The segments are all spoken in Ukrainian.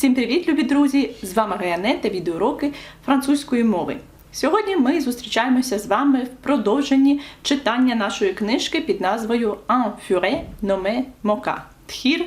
Всім привіт, любі друзі! З вами Гаяне та відеоуроки французької мови. Сьогодні ми зустрічаємося з вами в продовженні читання нашої книжки під назвою Un furet nommé Moka Тхір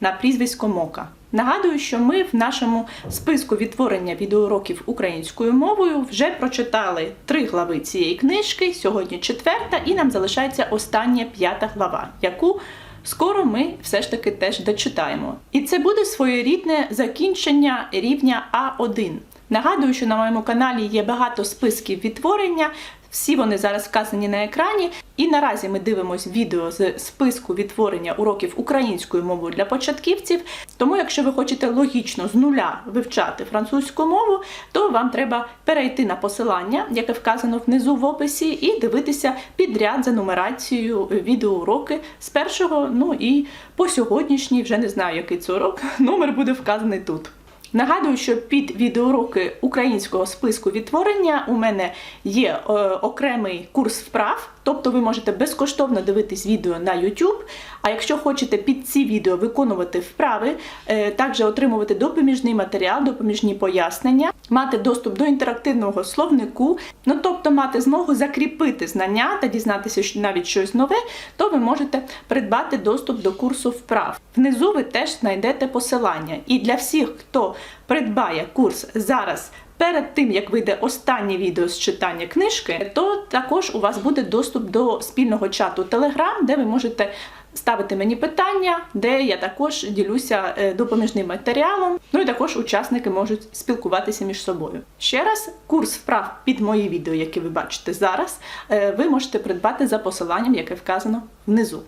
на прізвисько Мока. Нагадую, що ми в нашому списку відтворення відеоуроків українською мовою вже прочитали три глави цієї книжки. Сьогодні четверта, і нам залишається остання п'ята глава, яку скоро ми все ж таки теж дочитаємо. І це буде своєрідне закінчення рівня А1. Нагадую, що на моєму каналі є багато списків відтворення. Всі вони зараз вказані на екрані. І наразі ми дивимося відео з списку відтворення уроків українською мовою для початківців. Тому, якщо ви хочете логічно з нуля вивчати французьку мову, то вам треба перейти на посилання, яке вказано внизу в описі, і дивитися підряд за нумерацією відеоуроки з першого, ну і по сьогоднішній, вже не знаю, який це урок, номер буде вказаний тут. Нагадую, що під відеоуроки українського списку відтворення у мене є е, окремий курс вправ, тобто ви можете безкоштовно дивитись відео на YouTube. А якщо хочете під ці відео виконувати вправи, е, також отримувати допоміжний матеріал, допоміжні пояснення, мати доступ до інтерактивного словнику, ну тобто мати змогу закріпити знання та дізнатися навіть щось нове, то ви можете придбати доступ до курсу вправ. Внизу ви теж знайдете посилання. І для всіх, хто придбає курс зараз. Перед тим як вийде останнє відео з читання книжки, то також у вас буде доступ до спільного чату Telegram, де ви можете ставити мені питання, де я також ділюся е, допоміжним матеріалом. Ну і також учасники можуть спілкуватися між собою. Ще раз, курс вправ під мої відео, які ви бачите зараз, е, ви можете придбати за посиланням, яке вказано внизу.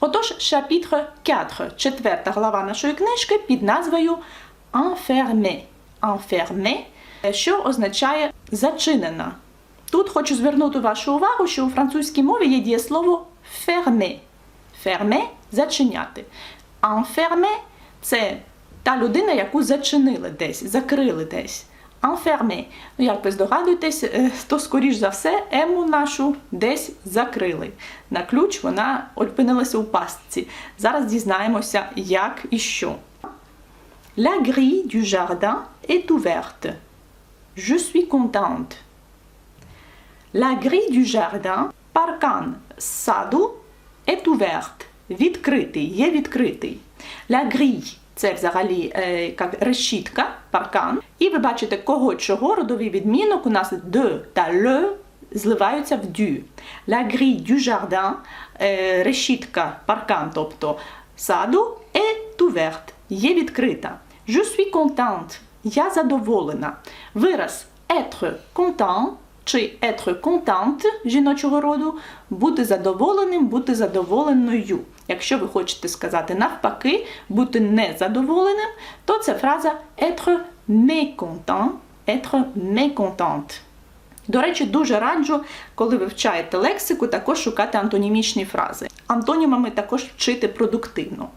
Отож, шапітр 4, четверта глава нашої книжки під назвою Enfermé. Enfermé, що означає зачинена. Тут хочу звернути вашу увагу, що у французькій мові є дієслово fermer. Fermer – зачиняти. Enfermé – це та людина, яку зачинили десь, закрили десь. Enfermé. Ну, як ви здогадуєтесь, е, то скоріш за все ему нашу десь закрили. На ключ вона опинилася у пастці. Зараз дізнаємося, як і що. La grille du jardin est ouverte. Je suis contente. La grille du jardin, паркан саду, est ouverte. Відкритий, є відкритий. La grille – це взагалі е, як решітка, паркан. І ви бачите, кого чого родовий відмінок у нас de та le зливаються в du. La grille du jardin, е, решітка, паркан, тобто саду, est ouverte. Є відкрита. Je suis contente. Я задоволена. Вираз être content чи être contente жіночого роду бути задоволеним, бути задоволеною. Якщо ви хочете сказати навпаки, бути незадоволеним, то це фраза être mécontent, être mécontente. До речі, дуже раджу, коли ви вчаєте лексику, також шукати антонімічні фрази. Антонімами також вчити продуктивно.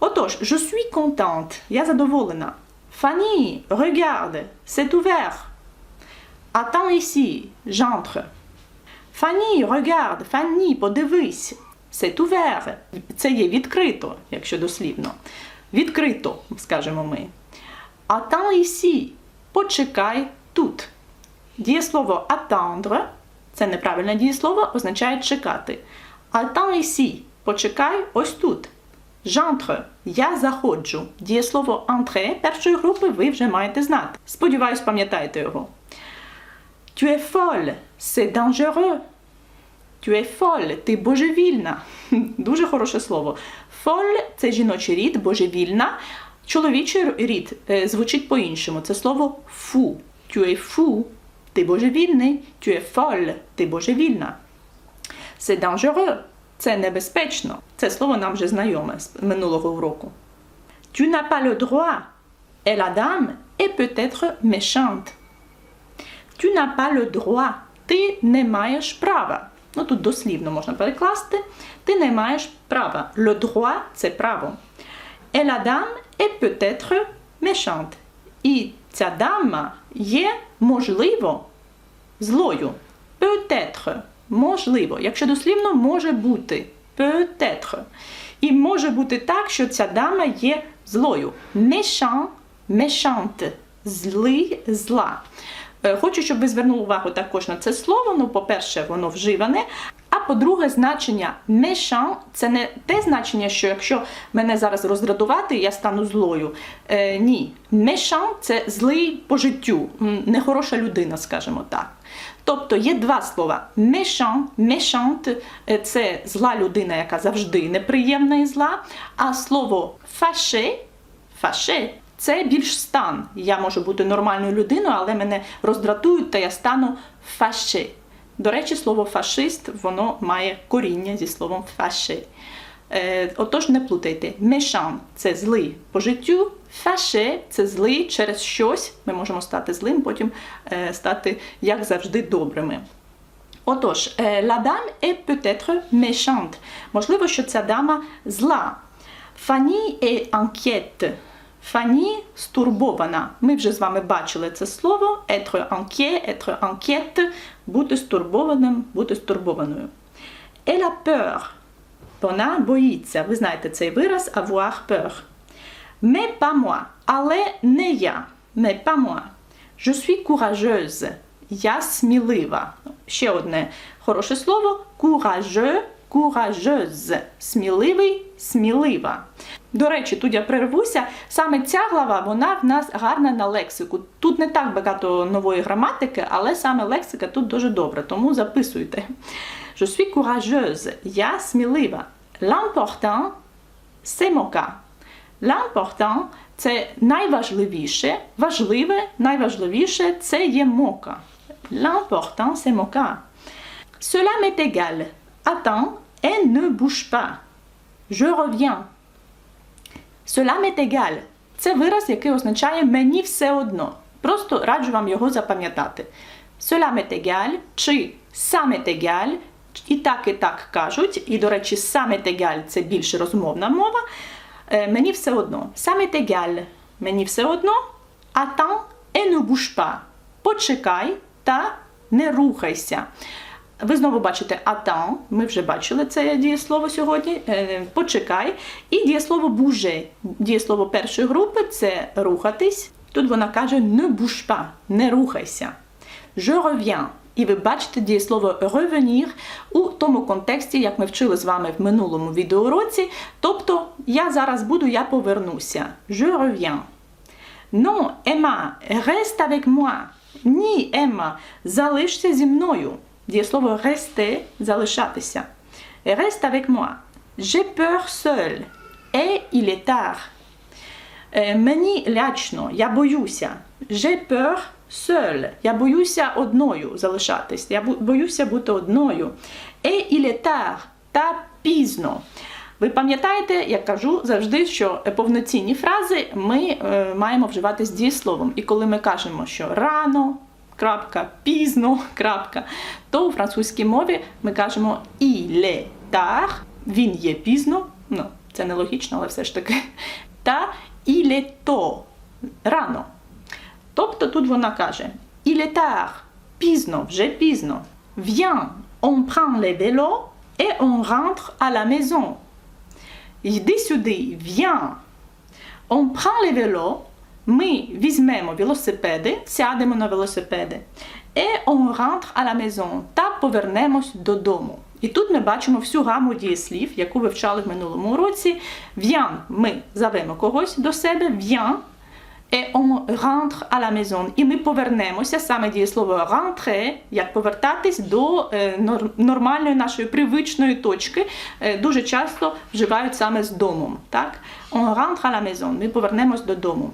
Отож, je suis contente, я задоволена. Fanny, regarde, c'est ouvert. Attends ici, j'entre. Fanny, regarde, Fanny, подивись. C'est ouvert. Це є відкрито, якщо дослівно. Відкрито, скажемо ми. Attends ici. Почекай тут. Дієслово attendre, це неправильне дієслово, означає чекати. Attends ici. Почекай ось тут. J'entre. Я заходжу. Дієслово entrer першої групи ви вже маєте знати. Сподіваюсь, пам'ятаєте його. Tu es folle. C'est dangereux. Tu es folle. Ти божевільна. Дуже хороше слово. Folle – це жіночий рід, божевільна. Чоловічий рід е, звучить по-іншому. Це слово fou. Tu es fou. Ти божевільний. Tu es folle. Ти божевільна. C'est dangereux. Це небезпечно. Це слово нам вже знайоме з минулого уроку. Tu n'as pas le droit. Et la dame est peut-être méchante. Tu n'as pas le droit. Ти не маєш права. Ну тут дослівно можна перекласти. Ти не маєш права. Le droit – це право. Et la dame est peut-être méchante. І ця дама є, можливо, злою. Peut-être. Можливо. Якщо дослівно, може бути. Peut-être. І може бути так, що ця дама є злою. Méchant méchante – злий, зла. Е, Хочу, щоб ви звернули увагу також на це слово. Ну, по-перше, воно вживане. А по-друге, значення méchant – це не те значення, що якщо мене зараз роздратувати, я стану злою. Е, ні, méchant – це злий по життю, нехороша людина, скажімо так. Тобто є два слова: méchant, méchante – це зла людина, яка завжди неприємна і зла. А слово fâché, fâché – це більш стан. Я можу бути нормальною людиною, але мене роздратують, та я стану fâché. До речі, слово фашист воно має коріння зі словом фаше. Е, отож, не плутайте. Méchant – це злий по життю, фаше це злий через щось. Ми можемо стати злим, потім е, стати, як завжди, добрими. Отож, е, la dame est peut-être méchante. Можливо, що ця дама зла. Fanny est inquiète. Фані стурбована. Ми вже з вами бачили це слово être inquiet, être inquiète, бути стурбованим, бути стурбованою. Elle a peur. Вона боїться. Ви знаєте цей вираз avoir peur. Mais moi. Але не я. Mais pas moi. Je suis courageuse. Я смілива. Ще одне хороше слово courageux, courageuse. Сміливий, смілива. До речі, тут я перервуся. Саме ця глава, вона в нас гарна на лексику. Тут не так багато нової граматики, але саме лексика тут дуже добра, тому записуйте. Je suis courageuse. Я смілива. L'important, c'est mon cas. L'important – це найважливіше, важливе, найважливіше це є мока. L'important, c'est mon cas. Cela m'est égal. Attends et ne bouge pas. Je reviens. Cela m'est égal. Це вираз, який означає мені все одно. Просто раджу вам його запам'ятати. Cela m'est égal чи ça m'est égal. І так, і так кажуть. І, до речі, ça m'est égal – це більше розмовна мова. Е, Мені все одно. Ça m'est égal. Мені все одно. Attends et ne bouge pas. Почекай та не рухайся. Ви знову бачите attends, ми вже бачили це дієслово сьогодні. Е, Почекай. І дієслово bouger. Дієслово першої групи це рухатись. Тут вона каже ne bouge pas, не рухайся. Je reviens. І ви бачите дієслово revenir у тому контексті, як ми вчили з вами в минулому відеоуроці. Тобто я зараз буду, я повернуся. Je reviens. Non, Emma, reste avec moi. Ні, Емма, залишся зі мною. Дієслово rester – залишатися. Reste avec moi. J'ai peur seul. Et il est tard. Мені лячно, я боюся. J'ai peur seul. Я боюся одною залишатись. Я боюся бути одною. Et il est tard. Та пізно. Ви пам'ятаєте, я кажу завжди, що повноцінні фрази ми е, маємо вживати з дієсловом. І коли ми кажемо, що рано, крапка, пізно, крапка, то у французькій мові ми кажемо il est він є пізно, ну, це нелогічно, але все ж таки. Та il est рано. Тобто тут вона каже il est tard, пізно, вже пізно. Viens, on prend les vélos et on rentre à la maison. Йди сюди, viens. On prend les vélos, ми візьмемо велосипеди, сядемо на велосипеди. Et on rentre à la maison. Та повернемось додому. І тут ми бачимо всю гаму дієслів, яку ви вчали в минулому уроці. Viens – ми зовемо когось до себе, viens. Et on rentre à la maison. І ми повернемося саме дієслово rentrer, як повертатись до е, нор- нормальної нашої привичної точки. Е, дуже часто вживають саме з домом. Так? On rentre à la maison. Ми повернемось додому.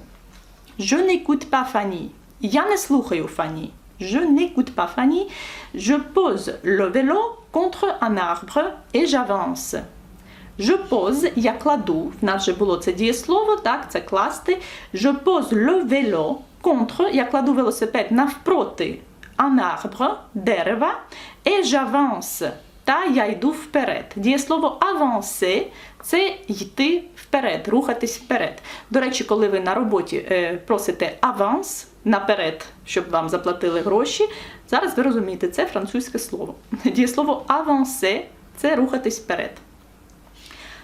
Je n'écoute pas Fanny. Я не слухаю Фані. Je n'écoute pas Fanny. Je pose le vélo contre un arbre et j'avance. Je pose, я кладу, в нас вже було це дієслово, так, це класти. Je pose le vélo contre, я кладу велосипед навпроти un arbre, дерева, et j'avance, та я йду вперед. Дієслово avancer – це йти вперед, рухатись вперед. До речі, коли ви на роботі е, просите аванс наперед, щоб вам заплатили гроші, зараз ви розумієте, це французьке слово. Дієслово avancer – це рухатись вперед.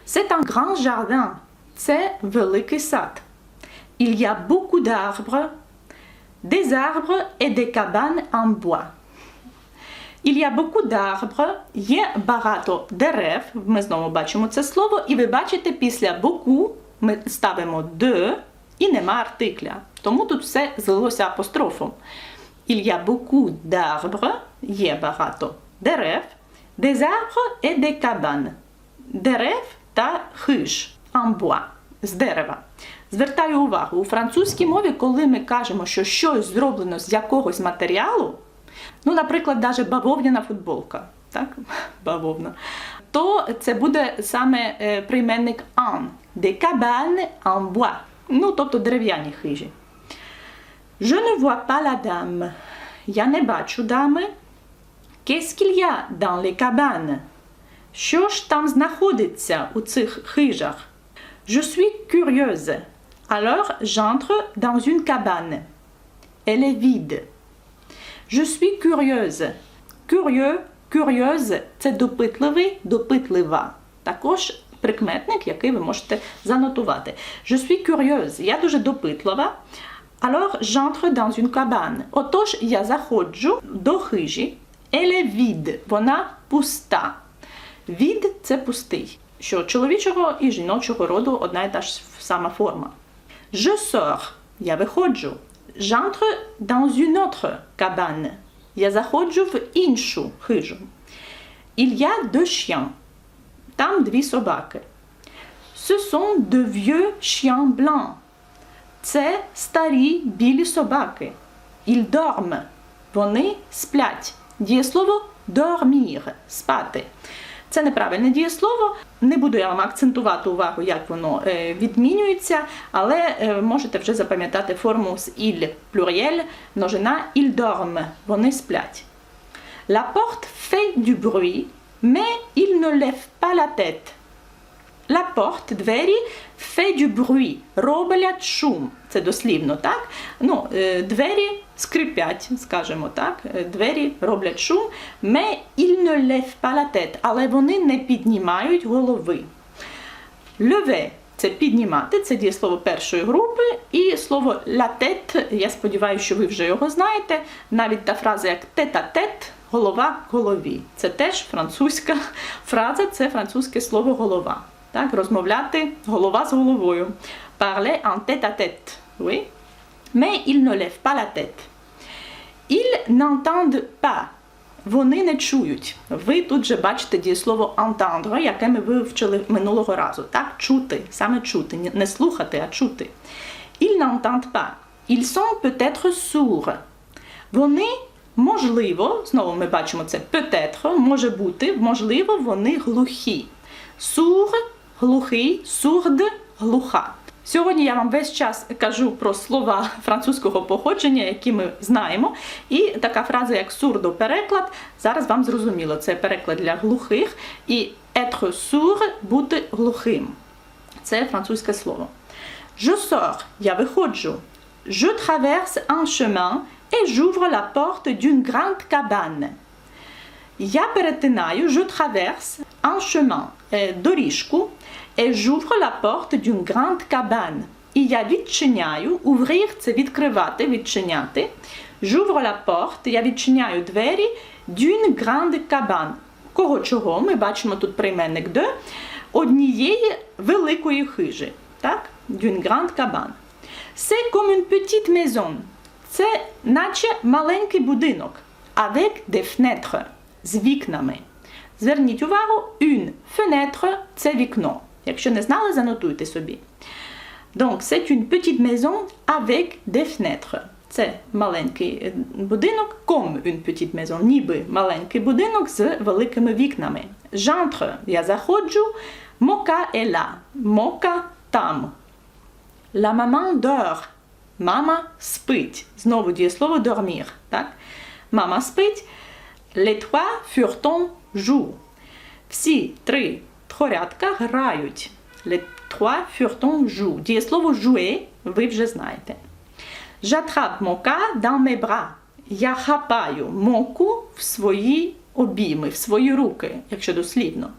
C'est un grand jardin. Це великий сад. Il y a beaucoup d'arbres, des arbres et des cabanes en bois. Il y a є багато дерев. Ми знову бачимо це слово, і ви бачите, після beaucoup ми ставимо de і нема артикля. Тому тут все злилося апострофом. Il y a є багато дерев, des et des cabanes. Дерев та хиж bois, з дерева. Звертаю увагу, у французькій мові, коли ми кажемо, що щось зроблено з якогось матеріалу, ну, наприклад, навіть бавовняна футболка, так? бавовна, то це буде саме е, прийменник en, des cabanes en bois, ну, тобто дерев'яні хижі. Je ne vois pas la dame. Я не бачу дами. Qu'est-ce qu'il y a dans les cabanes? Що ж там знаходиться у цих хижах? Je suis curieuse. Alors j'entre dans une cabane. Elle est vide. Je suis curieuse. Curieux, curieuse – це допитливий, допитлива. Також прикметник, який ви можете занотувати. Je suis curieuse. Я дуже допитлива. Alors j'entre dans une cabane. Отож, я заходжу до хижі. Elle est vide. Вона пуста. Від це пустий. Що чоловічого і жіночого роду одна і та ж сама форма. Je sors. Я виходжу. J'entre dans une autre cabane. Я заходжу в іншу хижу. Il y a deux chiens. Там дві собаки. Ce sont de vieux chiens blancs. Це старі білі собаки. Ils dorment. Вони сплять. Дієслово dormir – спати. Це неправильне дієслово. Не буду я вам акцентувати увагу, як воно е, відмінюється, але е, можете вже запам'ятати форму з il плюріель, множина «il dorme» Вони сплять. La porte fait du bruit, mais il ne lève pas la tête. La porte, двері, fait du bruit, роблять шум. Це дослівно, так? Ну, е, двері скрипять, скажімо так. Е, Двері роблять шум, mais il ne lève pas la tête, але вони не піднімають голови. Lever – це піднімати, це дієслово першої групи, і слово la tête, я сподіваюся, що ви вже його знаєте. Навіть та фраза як tête-à-tête – голова голові. Це теж французька фраза, це французьке слово голова. Так, розмовляти голова з головою. Parler en tête-à-tête. Oui. Mais il ne lève pas la tête. Ils n'entendent pas. Вони не чують. Ви тут же бачите дієслово entendre, яке ми вивчили минулого разу. Так, чути, саме чути, не- слухати, а чути. Ils n'entendent pas. Ils sont peut-être sourds. Вони, можливо, знову ми бачимо це peut-être, може бути, можливо, вони глухі. Сур, глухий, сурд, глуха. Сьогодні я вам весь час кажу про слова французького походження, які ми знаємо. І така фраза, як сурдо-переклад, зараз вам зрозуміло. Це переклад для глухих. І être sourd – бути глухим. Це французьке слово. Je sors, я виходжу. Je traverse un chemin et j'ouvre la porte d'une grande cabane. Я перетинаю, je traverse un chemin, е, доріжку, et j'ouvre la porte d'une grande cabane. І я відчиняю, ouvrir – це відкривати, відчиняти. J'ouvre la porte, я відчиняю двері d'une grande cabane. Кого чого? Ми бачимо тут прийменник de, однієї великої хижі. Так? D'une grande cabane. C'est comme une petite maison. Це наче маленький будинок. Avec des fenêtres. З вікнами. Зверніть увагу, une fenêtre – це вікно. Якщо не знали, занотуйте собі. Donc, c'est une petite maison avec des fenêtres. Це маленький е, будинок, comme une petite maison, ніби маленький будинок з великими вікнами. J'entre – я заходжу, Мока est là. Мока там. La maman dort. Мама спить. Знову дієслово dormir. Так? Мама спить. Les trois furtons jouent. Всі три тхорятка грають. Les trois furtons jouent. Дієслово jouer ви вже знаєте. J'attrape Мока dans mes bras. Я хапаю моку в свої обійми, в свої руки, якщо дослідно.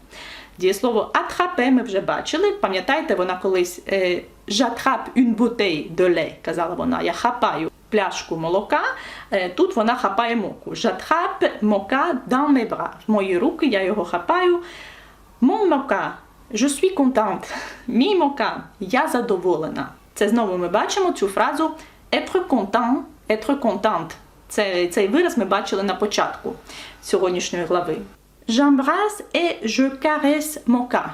Дієслово attraper ми вже бачили. Пам'ятаєте, вона колись е, j'attrape une bouteille de lait, казала вона, я хапаю пляшку молока, Е, тут вона хапає моку. J'attrape мока dans mes bras. В мої руки я його хапаю. Mon мока, je suis contente. Мій мока, я задоволена. Це знову ми бачимо цю фразу être content, être contente. Це, цей вираз ми бачили на початку сьогоднішньої глави. J'embrasse et je caresse мока.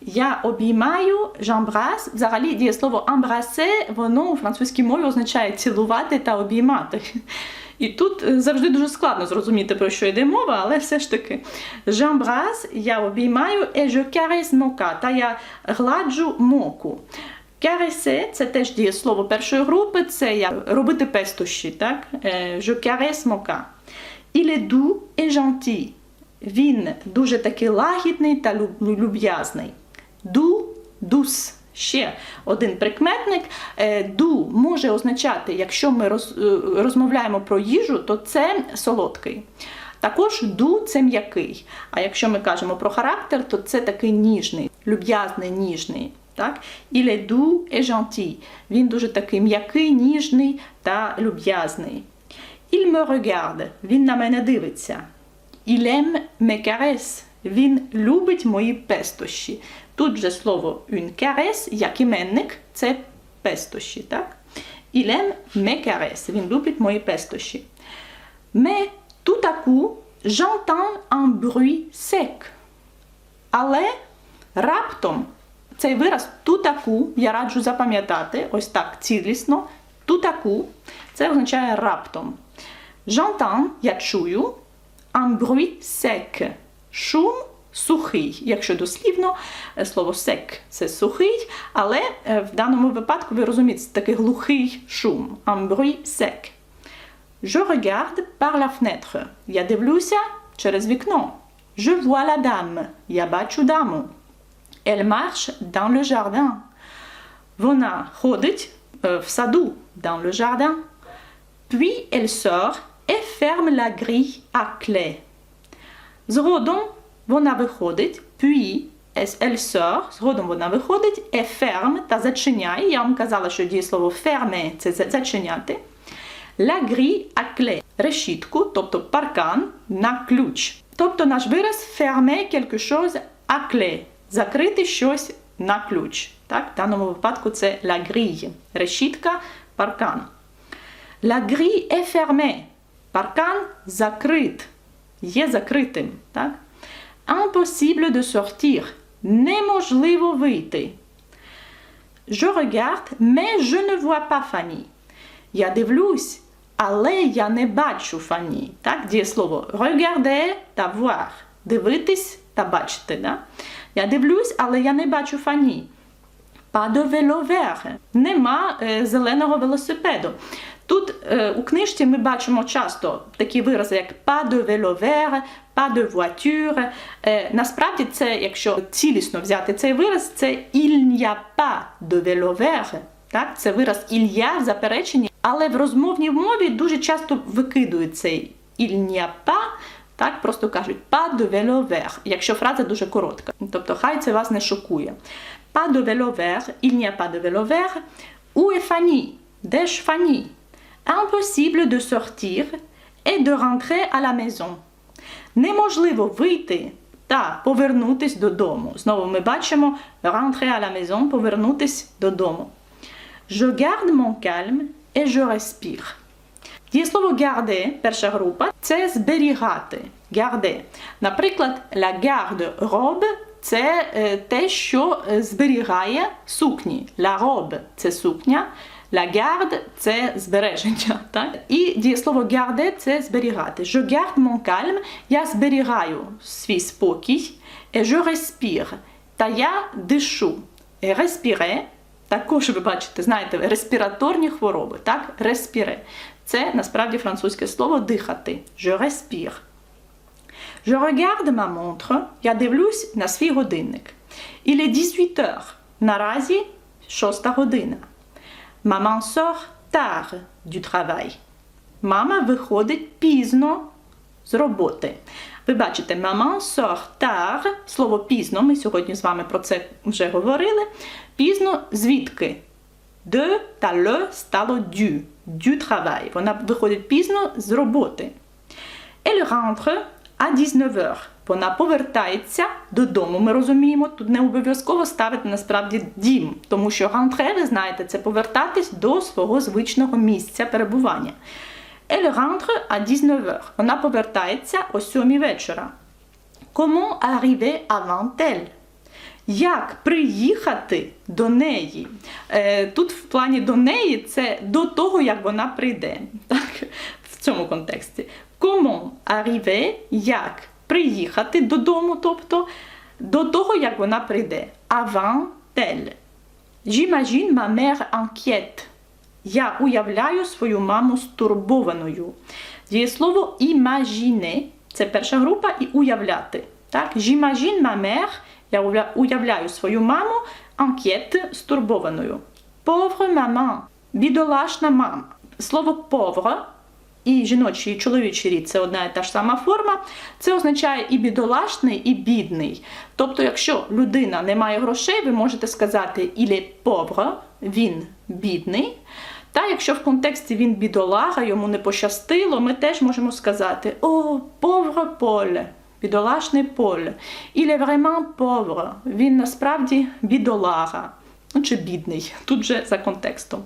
Я обіймаю, j'embrasse. Взагалі дієслово embrasser, воно у французькій мові означає цілувати та обіймати. І тут е, завжди дуже складно зрозуміти, про що йде мова, але все ж таки. J'embrasse, я обіймаю, et je та я гладжу моку. Caresser – це теж дієслово першої групи, це як робити пестощі, так? Е, Je caresse мока. Il est. Він дуже такий лагідний та люб'язний. Ду, дус. Ще один прикметник. Е, Ду може означати, якщо ми е, розмовляємо про їжу, то це солодкий. Також ду це м'який. А якщо ми кажемо про характер, то це такий ніжний, люб'язний, ніжний. Так? Il est doux et. Він дуже такий м'який, ніжний та люб'язний. Il me regarde. Він на мене дивиться. Il aime mes. Він любить мої пестощі. Тут же слово une caresse, як іменник, це пестощі, так? Il aime mes caresses. Він любить мої пестощі. Mais tout à coup, j'entends un bruit sec. Але раптом цей вираз тутаку я раджу запам'ятати, ось так цілісно. Тутаку це означає раптом. J'entends, я чую, un bruit sec. Шум сухий. Якщо дослівно, е, слово sec – це сухий, але е, в даному випадку ви розумієте, це такий глухий шум. Un bruit sec. Je regarde par la fenêtre. Я дивлюся через вікно. Je vois la dame. Я бачу даму. Elle marche dans le jardin. Вона ходить е, в саду dans le jardin. Puis elle sort et ferme la grille à clé. Згодом вона виходить, puis elle sort, згодом вона виходить, et ferme та зачиняє. Я вам казала, що дієслово ferme – це зачиняти. La grille à clé – решітку, тобто паркан на ключ. Тобто наш вираз fermer quelque chose à clé – закрити щось на ключ. Так? В даному випадку це la grille – решітка, паркан. La grille est fermée. Паркан закрит. Є закритим. Так? Impossible de sortir. Неможливо вийти. Je regarde, mais je ne vois pas Fanny. Я дивлюсь, але я не бачу Фані. Так, дієслово regarder та voir. Дивитись та бачити. Да? Я дивлюсь, але я не бачу Фані. Pas de vélo vert. Нема е, зеленого велосипеду. Тут е, у книжці ми бачимо часто такі вирази, як pas de vélo vert, pas de voiture. Е, насправді це, якщо цілісно взяти цей вираз, це il n'y a pas de vélo. Так? Це вираз il y в запереченні, але в розмовній мові дуже часто викидують цей il a pas, так просто кажуть pas de vélo якщо фраза дуже коротка. Тобто хай це вас не шокує. Pas de vélo vert, il n'y a pas de vélo vert. Où est Fanny? Де ж Фані? Impossible de sortir et de rentrer à la maison. Неможливо вийти та повернутись додому. Знову ми бачимо rentrer à la maison, повернутись додому. Je garde mon calme et je respire. Дієслово garder, перша група, це зберігати. Garder. Наприклад, la garde-robe – це е, те, що е, зберігає сукні. La robe – це сукня. La garde – це збереження. Так? І дієслово garder – це зберігати. Je garde mon calme – я зберігаю свій спокій. Et je respire – та я дишу. Et respirer – також ви бачите, знаєте, респіраторні хвороби, так? Респіре. Це насправді французьке слово дихати. Je respire. Je regarde ma montre. Я дивлюсь на свій годинник. Il est 18 heures. Наразі 6 година. Maman sort tard du travail. Мама виходить пізно з роботи. Ви бачите, maman sort tard, слово пізно, ми сьогодні з вами про це вже говорили. Пізно звідки? de та le стало du. Du travail. Вона виходить пізно з роботи. Elle rentre à 19h. Вона повертається додому. Ми розуміємо, тут не обов'язково ставити насправді дім, тому що rentrer, ви знаєте, це повертатись до свого звичного місця перебування. Elle rentre à 19h. Вона повертається о 7 вечора. Comment arriver avant elle? Як приїхати до неї? Е, тут в плані до неї це до того, як вона прийде. Так? В цьому контексті. Comment arriver, як приїхати додому, тобто до того, як вона прийде. Avant elle. J'imagine ma mère inquiète. Я уявляю свою маму стурбованою. Дієслово imaginer – це перша група і уявляти. Так? J'imagine ma mère – я уявляю свою маму inquiète – стурбованою. Pauvre maman – бідолашна мама. Слово pauvre і жіночий, і чоловічий рід це одна і та ж сама форма. Це означає і бідолашний, і бідний. Тобто, якщо людина не має грошей, ви можете сказати il est він бідний. Та якщо в контексті він бідолага, йому не пощастило, ми теж можемо сказати О, pauvre Paul, бідолашний Поль. Il est vraiment pauvre, він насправді бідолага. Ну, чи бідний, тут же за контекстом.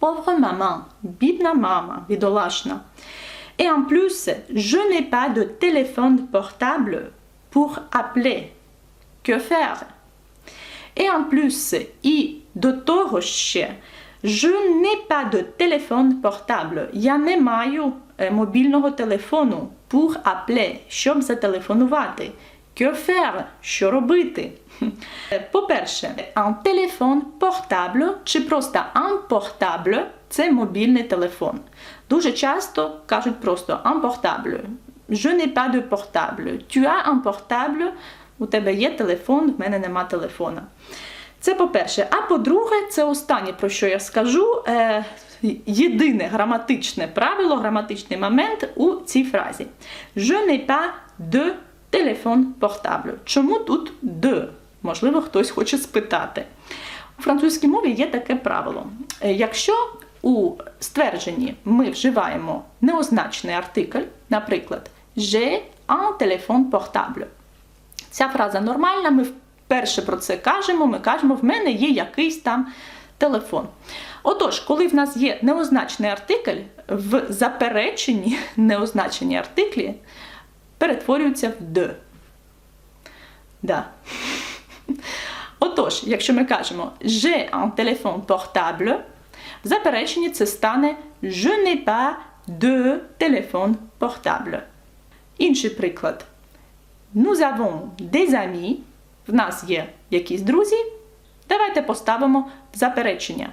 Pauvre maman, бідна мама, бідолашна. Et en plus, je n'ai pas de téléphone portable pour appeler. Que faire? Et en plus, і до того ще, je n'ai pas de téléphone portable. Я не маю е, мобільного телефону pour appeler, щоб зателефонувати. Que faire? Що робити? По-перше, un téléphone portable чи просто un portable – це мобільний телефон. Дуже часто кажуть просто un portable. Je n'ai pas de portable. Tu as un portable. У тебе є телефон, в мене нема телефона. Це по-перше. А по-друге, це останнє, про що я скажу. Е, єдине граматичне правило, граматичний момент у цій фразі. Je n'ai pas de téléphone portable. Чому тут de? Можливо, хтось хоче спитати. У французькій мові є таке правило. Е, Якщо у ствердженні ми вживаємо неозначений артикль, наприклад, j'ai un téléphone portable. Ця фраза нормальна, ми вперше про це кажемо, ми кажемо, в мене є якийсь там телефон. Отож, коли в нас є неозначений артикль, в запереченні неозначені артиклі перетворюються в «de». Да. Отож, якщо ми кажемо j'ai un téléphone portable, в запереченні це стане je n'ai pas de téléphone portable. Інший приклад. Nous avons des amis. В нас є якісь друзі. Давайте поставимо в заперечення.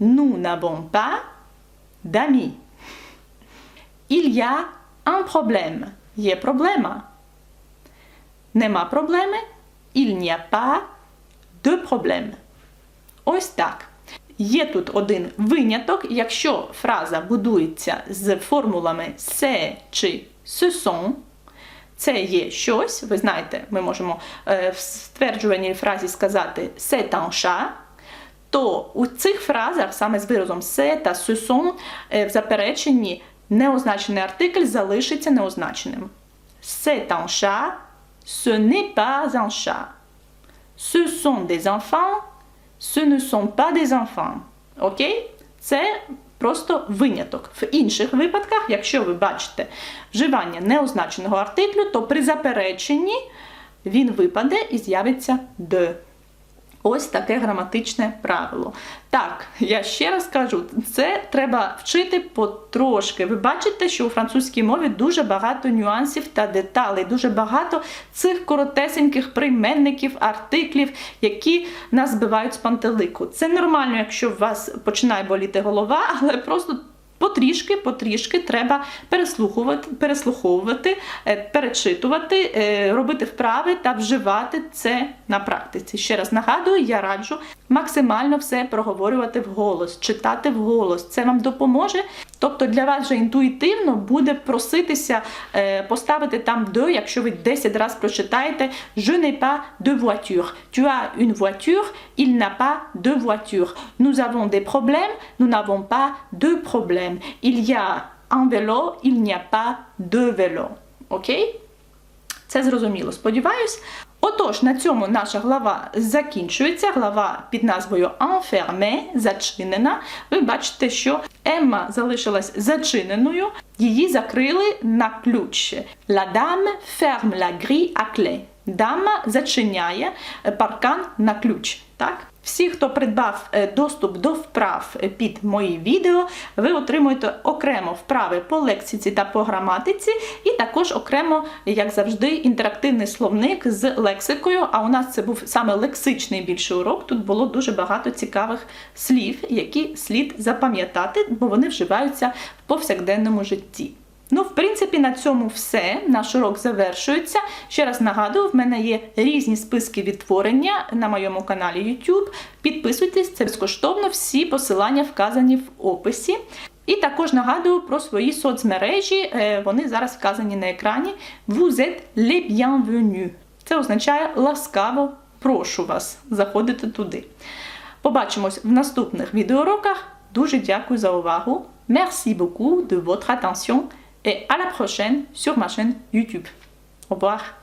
Nous n'avons pas d'amis. Il y a un problème. Є проблема. Нема проблеми. Il n'y a pas de problème. Ось так. Є тут один виняток, якщо фраза будується з формулами c'est чи ce sont, це є щось, ви знаєте, ми можемо е, в стверджуваній фразі сказати un chat, то у цих фразах саме з виразом c'est та ce sont е, в запереченні неозначений артикль залишиться неозначеним. C'est un chat, ce n'est pas un chat. Ce sont des enfants, ce ne sont pas des enfants. Окей? Це просто виняток. В інших випадках, якщо ви бачите вживання неозначеного артиклю, то при запереченні він випаде і з'явиться de. Ось таке граматичне правило. Так, я ще раз кажу, це треба вчити потрошки. Ви бачите, що у французькій мові дуже багато нюансів та деталей, дуже багато цих коротесеньких прийменників, артиклів, які нас збивають з пантелику. Це нормально, якщо у вас починає боліти голова, але просто. Потрішки, потрішки треба переслухувати, переслуховувати, е, перечитувати, е, робити вправи та вживати це на практиці. Ще раз нагадую, я раджу максимально все проговорювати вголос, читати вголос. Це вам допоможе Тобто для вас вже інтуїтивно буде проситися е, поставити там de, якщо ви 10 разів прочитаєте Je n'ai pas de voiture. Tu as une voiture, il n'a pas de voiture. Nous avons des problèmes, nous n'avons pas de problème. Il y a un vélo, il n'y a pas de vélo. Окей? Це зрозуміло, сподіваюсь. Отож, на цьому наша глава закінчується. Глава під назвою Enfermé, зачинена. Ви бачите, що Емма залишилась зачиненою, її закрили на ключ. La dame ferme la grille à clé. Дама зачиняє паркан на ключ. Так? Всі, хто придбав е, доступ до вправ е, під мої відео, ви отримуєте окремо вправи по лексиці та по граматиці, і також окремо, як завжди, інтерактивний словник з лексикою. А у нас це був саме лексичний більший урок. Тут було дуже багато цікавих слів, які слід запам'ятати, бо вони вживаються в повсякденному житті. Ну, в принципі, на цьому все. Наш урок завершується. Ще раз нагадую, в мене є різні списки відтворення на моєму каналі YouTube. Підписуйтесь, це безкоштовно, всі посилання вказані в описі. І також нагадую про свої соцмережі. е, Вони зараз вказані на екрані. Vous êtes les bienvenus. Це означає ласкаво прошу вас заходити туди. Побачимось в наступних відеоуроках. Дуже дякую за увагу. Merci beaucoup de votre attention et à la prochaine sur ma chaîne YouTube. Au revoir.